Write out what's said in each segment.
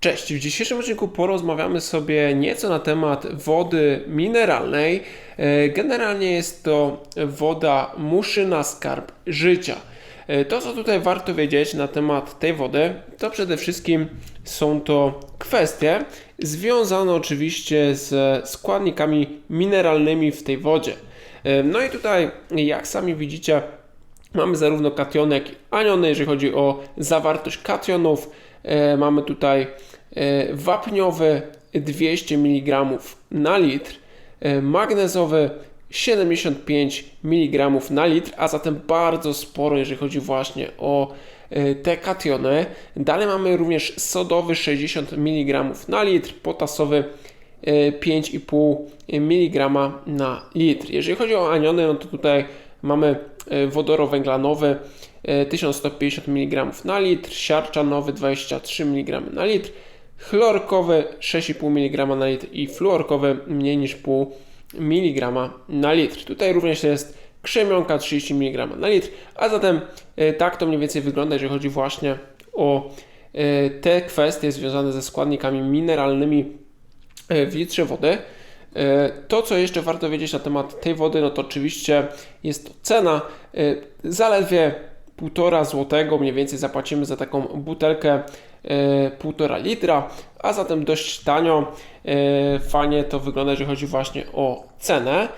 Cześć, w dzisiejszym odcinku porozmawiamy sobie nieco na temat wody mineralnej. E, Generalnie jest to woda muszyna skarb życia. E, To, co tutaj warto wiedzieć na temat tej wody, to przede wszystkim są to kwestie związane oczywiście ze składnikami mineralnymi w tej wodzie. E, No i tutaj, jak sami widzicie, Mamy zarówno kationy, jak i aniony, jeżeli chodzi o zawartość kationów. E, mamy tutaj e, wapniowy 200 mg na litr, e, magnezowy 75 mg na litr, a zatem bardzo sporo, jeżeli chodzi właśnie o e, te kationy. Dalej mamy również sodowy 60 mg na litr, potasowy e, 5,5 mg na litr. Jeżeli chodzi o aniony, no to tutaj mamy e, wodorowęglanowy e, 1150 mg na litr, siarczanowy 23 mg na litr, chlorkowy 6,5 mg na litr i fluorkowy mniej niż 0,5 mg na litr. Tutaj również jest krzemionka 30 mg na litr, a zatem e, tak to mniej więcej wygląda, jeżeli chodzi właśnie o e, te kwestie związane ze składnikami mineralnymi e, w litrze wody. To, co jeszcze warto wiedzieć na temat tej wody, no to oczywiście jest to cena. Zaledwie 1,5 złotego mniej więcej zapłacimy za taką butelkę e, 1,5 litra, a zatem dość tanio. E, Fajnie to wygląda, jeżeli chodzi właśnie o cenę.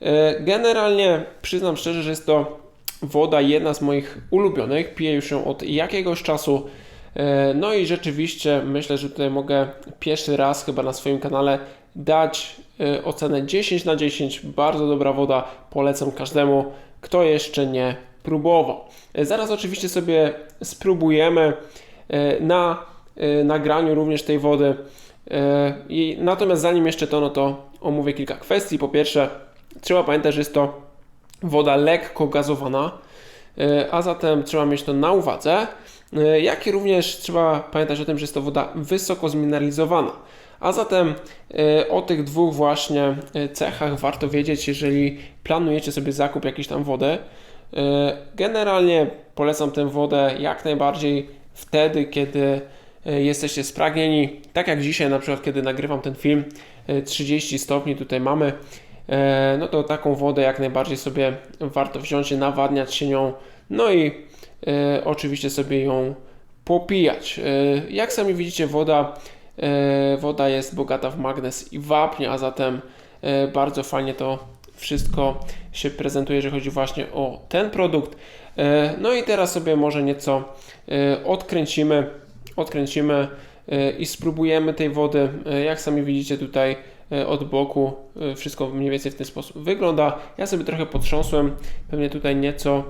E, Generalnie przyznam szczerze, że jest to woda jedna z moich ulubionych. Piję już ją od jakiegoś czasu. E, No i rzeczywiście myślę, że tutaj mogę pierwszy raz chyba na swoim kanale dać e, ocenę 10 na 10. Bardzo dobra woda, polecam każdemu, kto jeszcze nie próbował. E, Zaraz oczywiście sobie spróbujemy e, na e, nagraniu również tej wody. I natomiast zanim jeszcze to, no to omówię kilka kwestii. Po pierwsze, trzeba pamiętać, że jest to woda lekko gazowana, a zatem trzeba mieć to na uwadze. E, Jak i również trzeba pamiętać o tym, że jest to woda wysoko zmineralizowana. A zatem e, o tych dwóch właśnie e, cechach warto wiedzieć, jeżeli planujecie sobie zakup jakiejś tam wody. Generalnie polecam tę wodę jak najbardziej wtedy, kiedy jesteście spragnieni. Tak jak dzisiaj, na przykład, kiedy nagrywam ten film, e, 30 stopni tutaj mamy. No to taką wodę jak najbardziej sobie warto wziąć, nawadniać się nią, no i e, oczywiście sobie ją popijać. E, Jak sami widzicie, woda, e, woda jest bogata w magnez i wapń, a zatem e, bardzo fajnie to wszystko się prezentuje, jeżeli chodzi właśnie o ten produkt. E, No i teraz sobie może nieco e, odkręcimy, odkręcimy e, i spróbujemy tej wody. E, Jak sami widzicie tutaj e, od boku e, wszystko mniej więcej w ten sposób wygląda. Ja sobie trochę potrząsłem, pewnie tutaj nieco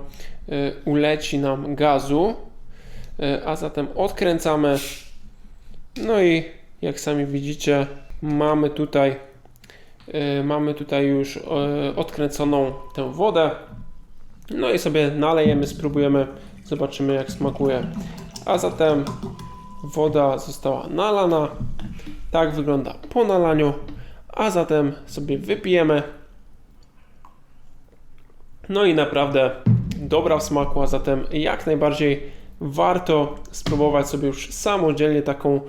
uleci nam gazu, E, a zatem odkręcamy. No i jak sami widzicie, mamy tutaj e, mamy tutaj już odkręconą tę wodę. No i sobie nalejemy, spróbujemy, zobaczymy jak smakuje. A zatem woda została nalana. Tak wygląda po nalaniu. A zatem sobie wypijemy. No i naprawdę dobra w smaku, a zatem jak najbardziej warto spróbować sobie już samodzielnie taką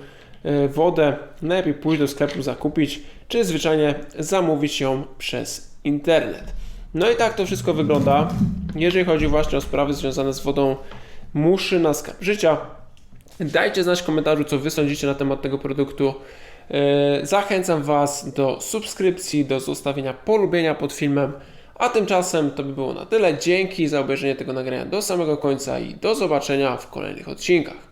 e, wodę. Najlepiej pójść do sklepu zakupić, czy zwyczajnie zamówić ją przez internet. No i tak to wszystko wygląda, jeżeli chodzi właśnie o sprawy związane z wodą muszy na skarb życia. Dajcie znać w komentarzu, co Wy sądzicie na temat tego produktu. E, Zachęcam Was do subskrypcji, do zostawienia polubienia pod filmem. A tymczasem to by było na tyle. Dzięki za obejrzenie tego nagrania do samego końca i do zobaczenia w kolejnych odcinkach.